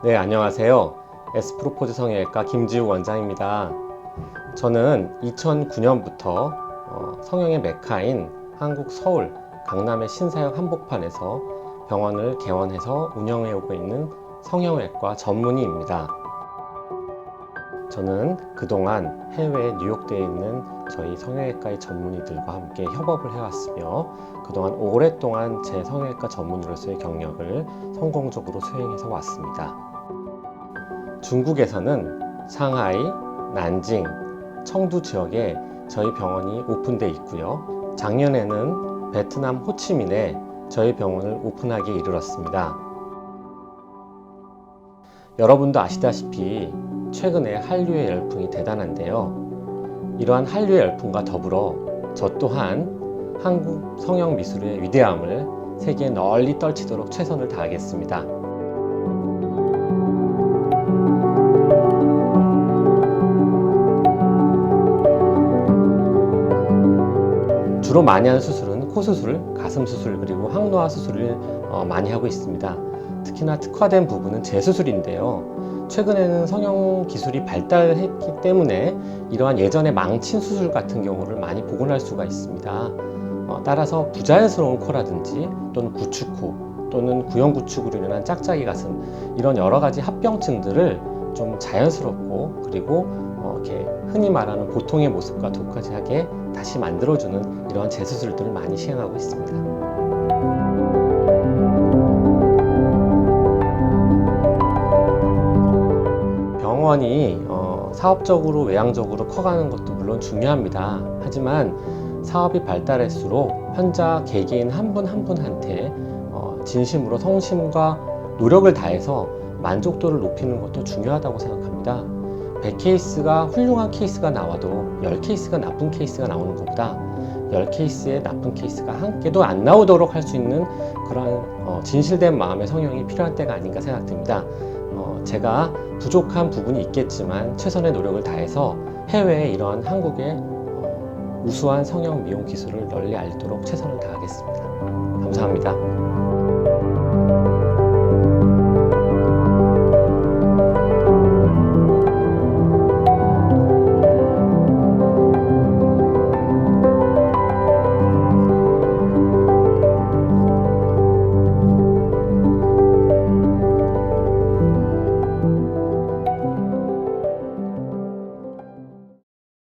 네, 안녕하세요. 에스프로포즈 성형외과 김지우 원장입니다. 저는 2009년부터 성형의 메카인 한국 서울 강남의 신사역 한복판에서 병원을 개원해서 운영해 오고 있는 성형외과 전문의입니다. 저는 그동안 해외 뉴욕대에 있는 저희 성형외과의 전문의들과 함께 협업을 해왔으며 그동안 오랫동안 제 성형외과 전문의로서의 경력을 성공적으로 수행해서 왔습니다. 중국에서는 상하이, 난징, 청두 지역에 저희 병원이 오픈돼 있고요. 작년에는 베트남 호치민에 저희 병원을 오픈하기에 이르렀습니다. 여러분도 아시다시피 최근에 한류의 열풍이 대단한데요. 이러한 한류의 열풍과 더불어 저 또한 한국 성형 미술의 위대함을 세계에 널리 떨치도록 최선을 다하겠습니다. 주로 많이 하는 수술은 코 수술, 가슴 수술 그리고 항노화 수술을 어, 많이 하고 있습니다. 특히나 특화된 부분은 재수술인데요. 최근에는 성형 기술이 발달했기 때문에 이러한 예전의 망친 수술 같은 경우를 많이 복원할 수가 있습니다. 어, 따라서 부자연스러운 코라든지 또는 구축코 또는 구형 구축으로 인한 짝짝이 가슴 이런 여러 가지 합병증들을 좀 자연스럽고 그리고 어, 이렇게 흔히 말하는 보통의 모습과 독하게 다시 만들어주는 이런 재수술들을 많이 시행하고 있습니다. 병원이 어, 사업적으로 외향적으로 커가는 것도 물론 중요합니다. 하지만 사업이 발달할수록 환자 개개인 한 분 한 분한테 어, 진심으로 성심과 노력을 다해서 만족도를 높이는 것도 중요하다고 생각합니다. 100케이스가 훌륭한 케이스가 나와도 10케이스가 나쁜 케이스가 나오는 것보다 10케이스의 나쁜 케이스가 한 개도 안 나오도록 할 수 있는 그런 어, 진실된 마음의 성형이 필요한 때가 아닌가 생각됩니다. 어, 제가 부족한 부분이 있겠지만 최선의 노력을 다해서 해외에 이러한 한국의 어, 우수한 성형 미용 기술을 널리 알리도록 최선을 다하겠습니다. 감사합니다.